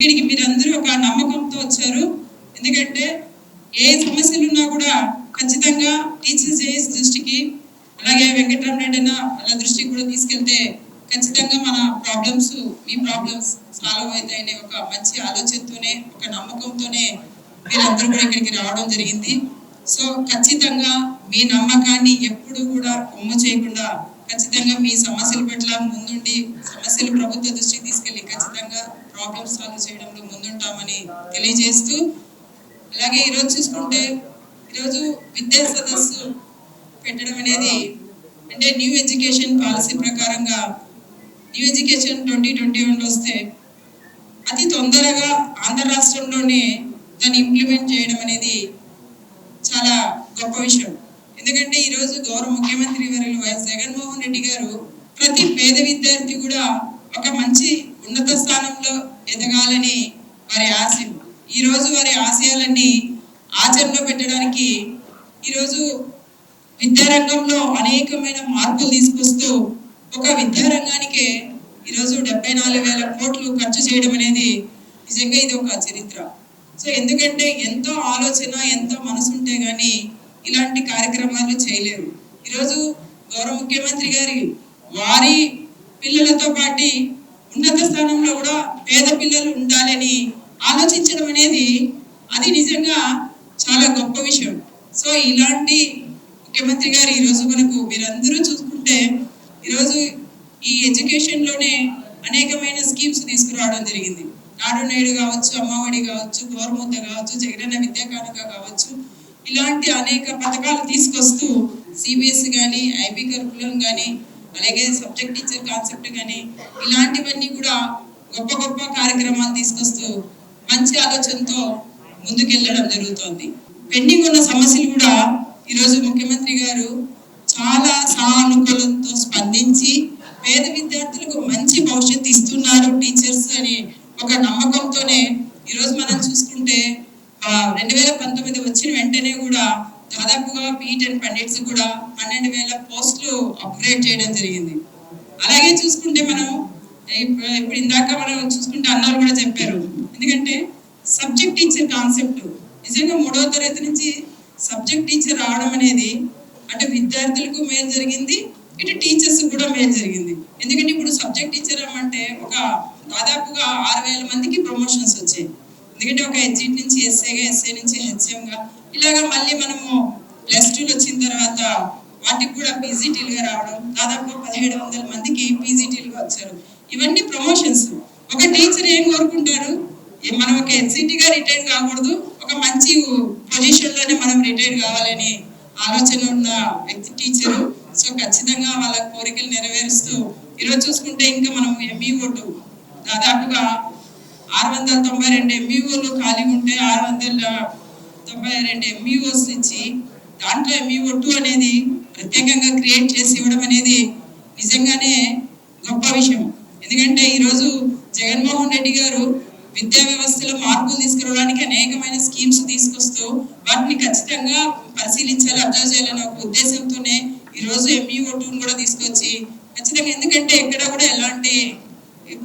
వీడికి మీరందరూ ఒక నమ్మకంతో వచ్చారు. ఎందుకంటే ఏ సమస్యలు ఉన్నా కూడా ఖచ్చితంగా టీచర్స్ డేస్ దృష్టికి అలాగే వెంకటరామరెడ్డి అన్న వాళ్ళ దృష్టికి కూడా తీసుకెళ్తే ఖచ్చితంగా మన ప్రాబ్లమ్స్ మీ ప్రాబ్లమ్స్ సాల్వ్ అవుతాయనే ఒక మంచి ఆలోచనతోనే ఒక నమ్మకంతోనే మీరందరూ కూడా ఇక్కడికి రావడం జరిగింది. సో ఖచ్చితంగా మీ నమ్మకాన్ని ఎప్పుడు కూడా కొమ్ము చేయకుండా ఖచ్చితంగా మీ సమస్యల పట్ల ముందుండి సమస్యలు ప్రభుత్వ దృష్టికి తీసుకెళ్ళి ఖచ్చితంగా ప్రాబ్లమ్స్ సాల్వ్ చేయడంలో ముందుంటామని తెలియజేస్తూ అలాగే ఈరోజు చూసుకుంటే ఈరోజు విద్యా సదస్సు పెట్టడం అనేది అంటే న్యూ ఎడ్యుకేషన్ పాలసీ ప్రకారంగా న్యూ ఎడ్యుకేషన్ ట్వంటీ ట్వంటీ వన్లో వస్తే అతి తొందరగా ఆంధ్ర రాష్ట్రంలోనే దాన్ని ఇంప్లిమెంట్ చేయడం అనేది చాలా గొప్ప విషయం. ఎందుకంటే ఈరోజు గౌరవ ముఖ్యమంత్రి వర్యులు వైఎస్ జగన్మోహన్ రెడ్డి గారు ప్రతి పేద విద్యార్థి కూడా ఒక మంచి ఉన్నత స్థానంలో ఎదగాలని వారి ఆశయం ఈరోజు వారి ఆశయాలన్నీ ఆచరణలో పెట్టడానికి ఈరోజు విద్యారంగంలో అనేకమైన మార్పులు తీసుకొస్తూ ఒక విద్యారంగానికే ఈరోజు డెబ్బై నాలుగు వేల కోట్లు ఖర్చు చేయడం అనేది నిజంగా ఇది ఒక చరిత్ర. సో ఎందుకంటే ఎంతో ఆలోచన ఎంతో మనసు ఉంటే కానీ ఇలాంటి కార్యక్రమాలు చేయలేరు. ఈరోజు గౌరవ ముఖ్యమంత్రి గారి వారి పిల్లలతో పాటు ఉన్నత స్థానంలో కూడా పేద పిల్లలు ఉండాలని ఆలోచించడం అనేది అది నిజంగా చాలా గొప్ప విషయం. సో ఇలాంటి ముఖ్యమంత్రి గారు ఈరోజు మనకు మీరందరూ చూసుకుంటే ఈరోజు ఈ ఎడ్యుకేషన్లోనే అనేకమైన స్కీమ్స్ తీసుకురావడం జరిగింది. నాడు నేడు కావచ్చు అమ్మఒడి కావచ్చు గోరుముద్ద కావచ్చు జగనన్న విద్యా కానుక కావచ్చు ఇలాంటి అనేక పథకాలు తీసుకొస్తూ సిబిఎస్ కానీ ఐబీ కరికులం కానీ అలాగే సబ్జెక్ట్ టీచర్ కాన్సెప్ట్ కానీ ఇలాంటివన్నీ కూడా గొప్ప గొప్ప కార్యక్రమాలు తీసుకొస్తూ మంచి ఆలోచనతో ముందుకెళ్ళడం జరుగుతోంది. పెండింగ్ ఉన్న సమస్యలు కూడా ఈరోజు ముఖ్యమంత్రి గారు చాలా సానుకూలంతో స్పందించి పేద విద్యార్థులకు మంచి భవిష్యత్తు ఇస్తున్నారు టీచర్స్ అని ఒక నమ్మకంతోనే ఈరోజు మనం చూసుకుంటే రెండు వేల పంతొమ్మిది వచ్చిన వెంటనే కూడా దాదాపుగా పీట్ అండ్ పండిట్స్ కూడా పన్నెండు వేల పోస్టులు అప్గ్రేడ్ చేయడం జరిగింది. అలాగే చూసుకుంటే మనం ఇప్పుడు ఇందాక మనం చూసుకుంటే అన్నారు కూడా చెప్పారు. ఎందుకంటే సబ్జెక్ట్ టీచర్ కాన్సెప్ట్ నిజంగా మూడవ తరగతి నుంచి సబ్జెక్ట్ టీచర్ రావడం అనేది అంటే విద్యార్థులకు మేలు జరిగింది ఇటు టీచర్స్ కూడా మేలు జరిగింది. ఎందుకంటే ఇప్పుడు సబ్జెక్ట్ టీచర్ అంటే ఒక దాదాపుగా ఆరు వేల మందికి ప్రమోషన్స్ వచ్చాయి. ఎందుకంటే ఒక ఎడ్జిట్ నుంచి ఎస్ఏగా ఎస్ఏ నుంచి హెచ్ఎంగా ఇలాగా మళ్ళీ మనము ప్లస్ టూలు వచ్చిన తర్వాత వాటికి కూడా పీజీటీలుగా రావడం దాదాపు పదిహేడు వందల మందికి పీజీటీలుగా వచ్చారు. ఇవన్నీ ప్రమోషన్స్ ఒక టీచర్ ఏం కోరుకుంటారు? మనం ఒక ఎన్సిటీగా రిటైర్ కాకూడదు. ఒక మంచి పొజిషన్లోనే మనం రిటైర్ కావాలని ఆలోచన ఉన్న వ్యక్తి టీచరు సో ఖచ్చితంగా వాళ్ళ కోరికలు నెరవేరుస్తూ ఈరోజు చూసుకుంటే ఇంకా మనం ఎంఈఓటు దాదాపుగా ఆరు వందల తొంభై రెండు ఎంఈఓలు ఖాళీ ఉంటే ఆరు వందల తొంభై రెండు ఎంఈఓస్ ఇచ్చి దాంట్లో మీ ఒట్టు అనేది ప్రత్యేకంగా క్రియేట్ చేసి ఇవ్వడం అనేది నిజంగానే గొప్ప విషయం. ఎందుకంటే ఈరోజు జగన్మోహన్ రెడ్డి గారు విద్యా వ్యవస్థలో మార్పులు తీసుకురావడానికి అనేకమైన స్కీమ్స్ తీసుకొస్తూ వాటిని ఖచ్చితంగా పరిశీలించాలి అబ్జర్వ్ చేయాలనే ఒక ఉద్దేశంతోనే ఈరోజు ఎంఈఓ టూని కూడా తీసుకొచ్చి ఖచ్చితంగా ఎందుకంటే ఎక్కడ కూడా ఎలాంటి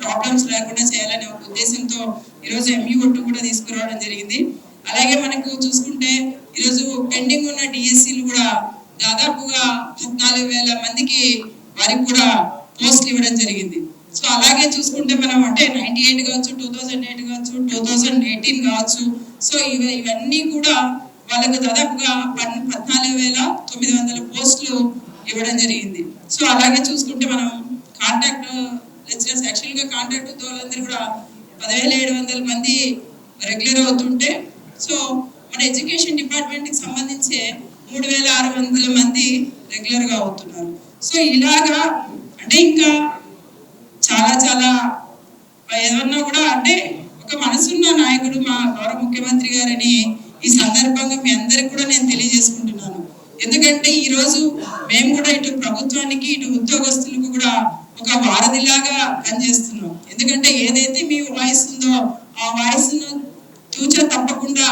ప్రాబ్లమ్స్ లేకుండా చేయాలనే ఒక ఉద్దేశంతో ఈరోజు ఎంఈఓ టూ కూడా తీసుకురావడం జరిగింది. అలాగే మనకు చూసుకుంటే ఈరోజు పెండింగ్ ఉన్న డిఎస్సీలు కూడా దాదాపుగా పద్నాలుగు వేల మందికి వారికి కూడా పోస్టులు ఇవ్వడం జరిగింది. సో అలాగే చూసుకుంటే మనం అంటే నైన్టీ ఎయిట్ కావచ్చు టూ థౌజండ్ ఎయిట్ కావచ్చు టూ థౌజండ్ ఎయిటీన్ కావచ్చు. సో ఇవి ఇవన్నీ కూడా వాళ్ళకు దాదాపుగా పద్నాలుగు వేల తొమ్మిది వందల పోస్టులు ఇవ్వడం జరిగింది. సో అలాగే చూసుకుంటే మనం కాంటాక్ట్ లెక్చరర్స్ యాక్చువల్గా కాంటాక్ట్ వాళ్ళందరూ కూడా పదివేల ఏడు వందల మంది రెగ్యులర్ అవుతుంటే సో మన ఎడ్యుకేషన్ డిపార్ట్మెంట్కి సంబంధించే మూడు వేల ఆరు వందల మంది రెగ్యులర్గా అవుతున్నారు. సో ఇలాగా అంటే ఇంకా చాలా చాలా ఏదన్నా కూడా అంటే ఒక మనసున్న నాయకుడు మా గౌరవ ముఖ్యమంత్రి గారని ఈ సందర్భంగా మీ అందరికి కూడా నేను తెలియజేసుకుంటున్నాను. ఎందుకంటే ఈ రోజు మేము కూడా ఇటు ప్రభుత్వానికి ఇటు ఉద్యోగస్తులకు కూడా ఒక వారధిలాగా పనిచేస్తున్నాం. ఎందుకంటే ఏదైతే మీ వాయిస్ ఉందో ఆ వాయిస్ ఫ్యూచర్ తప్పకుండా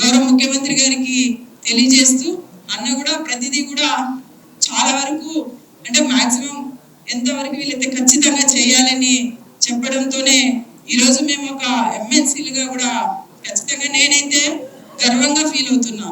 గౌరవ ముఖ్యమంత్రి గారికి తెలియజేస్తూ అన్న కూడా ప్రతిదీ కూడా చాలా వరకు అంటే మాక్సిమం ఎంతవరకు వీలైతే ఖచ్చితంగా చేయాలని చెప్పడంతోనే ఈరోజు మేము ఒక ఎమ్మెల్సీలుగా కూడా ఖచ్చితంగా నేనైతే గర్వంగా ఫీల్ అవుతున్నా.